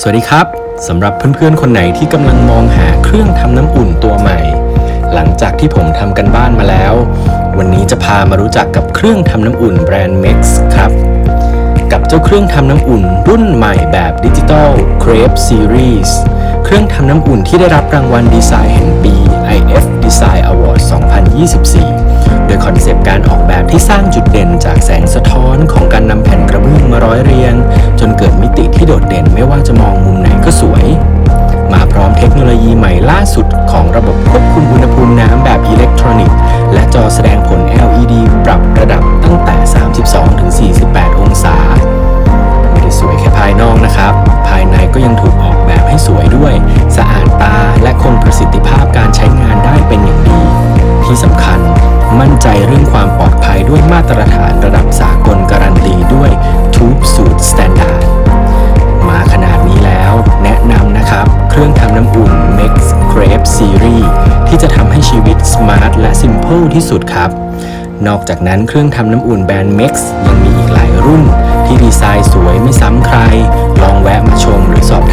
สวัสดีครับสำหรับเพื่อนๆ คนไหนที่กำลังมองหาเครื่องทำน้ำอุ่นตัวใหม่ หลังจากที่ผมทำกันบ้านมาแล้ว วันนี้จะพามารู้จักกับเครื่องทำน้ำอุ่นแบรนด์ Mex ครับ กับเจ้าเครื่องทำน้ำอุ่นรุ่นใหม่แบบดิจิตอล Crave Series เครื่องทำน้ำอุ่นที่ได้รับรางวัลดีไซน์แห่งปี IF Design Award 2024 โดยคอนเซปต์การออกแบบที่สร้างจุดเด่นจากแสงสะท้อน ว่าจะมองมุมไหนก็สวย มาพร้อมเทคโนโลยีใหม่ล่าสุดของระบบควบคุมอุณหภูมิน้ำแบบอิเล็กทรอนิกส์ และจอแสดงผล LED ปรับระดับตั้งแต่ 32-48 องศา ไม่ได้สวยแค่ภายนอกนะครับ ภายในก็ยังถูกออกแบบให้สวยด้วย สะอาดตาและคงประสิทธิภาพการใช้งานได้เป็นอย่างดี ที่สำคัญมั่นใจเรื่องความปลอดภัยด้วยมาตรฐานระดับ Max Crave Series ที่จะทำให้ชีวิตสมาร์ทและ Simple ที่สุดครับ นอกจากนั้นเครื่องทำน้ำอุ่นแบรนด์ Max ยังมีอีกหลายรุ่น ที่ดีไซน์สวยไม่ซ้ำใคร ลองแวะมาชมหรือสอบ